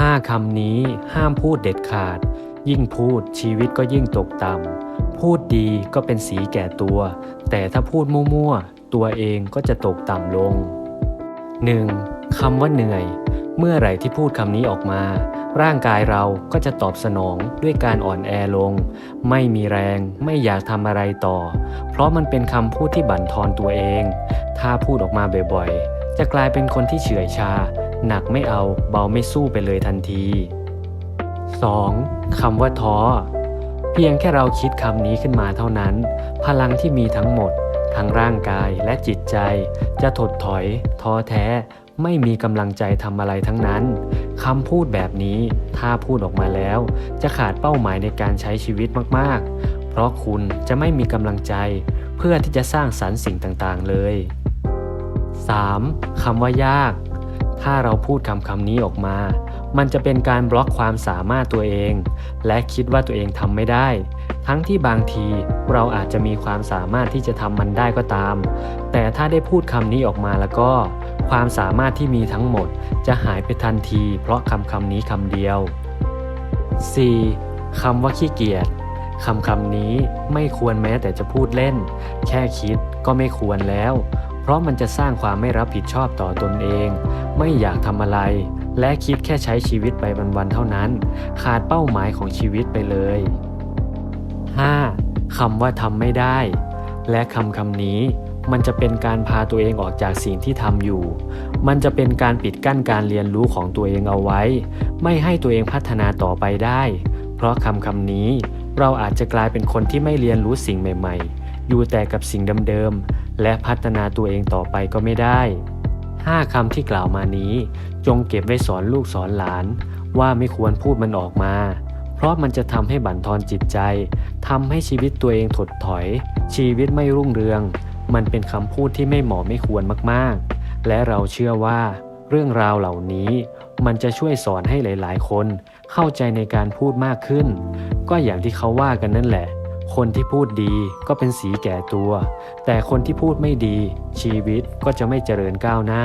ห้าคำนี้ห้ามพูดเด็ดขาด ยิ่งพูดชีวิตก็ยิ่งตกต่ำพูดดีก็เป็นสีแก่ตัว แต่ถ้าพูดมั่วๆ ตัวเองก็จะตกต่ำลง 1. คำว่าเหนื่อย เมื่อไหร่ที่พูดคำนี้ออกมา ร่างกายเราก็จะตอบสนองด้วยการอ่อนแอลง ไม่มีแรงไม่อยากทำอะไรต่อ เพราะมันเป็นคำพูดที่บั่นทอนตัวเอง ถ้าพูดออกมาบ่อยๆ จะกลายเป็นคนที่เฉื่อยชา หนักไม่เอาเบาไม่สู้ไปเลยทันที 2. คำว่าท้อ เพียงแค่เราคิดคำนี้ขึ้นมาเท่านั้น พลังที่มีทั้งหมด ทั้งร่างกายและจิตใจ จะถดถอย ท้อแท้ ไม่มีกำลังใจทำอะไรทั้งนั้นคำพูดแบบนี้ถ้าพูดออกมาแล้ว จะขาดเป้าหมายในการใช้ชีวิตมากๆ เพราะคุณจะไม่มีกำลังใจ เพื่อที่จะสร้างสรรค์สิ่งต่างๆเลย 3. คำว่ายาก ถ้าเราพูดคำคำนี้ออกมา มันจะเป็นการบล็อกความสามารถตัวเอง และคิดว่าตัวเองทำไม่ได้ ทั้งที่บางทีเราอาจจะมีความสามารถที่จะทำมันได้ก็ตาม แต่ถ้าได้พูดคำนี้ออกมาแล้วก็ ความสามารถที่มีทั้งหมดจะหายไปทันที เพราะคำคำนี้คำเดียว 4. คำว่าขี้เกียจคำคำนี้ไม่ควรแม้แต่จะพูดเล่น แค่คิดก็ไม่ควรแล้ว เพราะมันจะสร้างความไม่รับผิดชอบต่อตนเอง ไม่อยากทำอะไร และคิดแค่ใช้ชีวิตไปวันๆเท่านั้น ขาดเป้าหมายของชีวิตไปเลย 5. คำว่าทำไม่ได้ และคำคำนี้มันจะเป็นการพาตัวเองออกจากสิ่งที่ทำอยู่ มันจะเป็นการปิดกั้นการเรียนรู้ของตัวเองเอาไว้ ไม่ให้ตัวเองพัฒนาต่อไปได้ เพราะคำคำนี้ เราอาจจะกลายเป็นคนที่ไม่เรียนรู้สิ่งใหม่ ๆ อยู่แต่กับสิ่งเดิมๆ และพัฒนาตัวเองต่อไปก็ไม่ได้ 5คำที่กล่าวมานี้ จงเก็บไว้สอนลูกสอนหลาน ว่าไม่ควรพูดมันออกมา เพราะมันจะทำให้บั่นทอนจิตใจทำให้ชีวิตตัวเองถดถอย ชีวิตไม่รุ่งเรือง มันเป็นคำพูดที่ไม่เหมาะไม่ควรมากๆ และเราเชื่อว่าเรื่องราวเหล่านี้มันจะช่วยสอนให้หลาย ๆ คน เข้าใจในการพูดมากขึ้น ก็อย่างที่เขาว่ากันนั่นแหละ คนที่พูดดีก็เป็นสีแก่ตัว แต่คนที่พูดไม่ดี ชีวิตก็จะไม่เจริญก้าวหน้า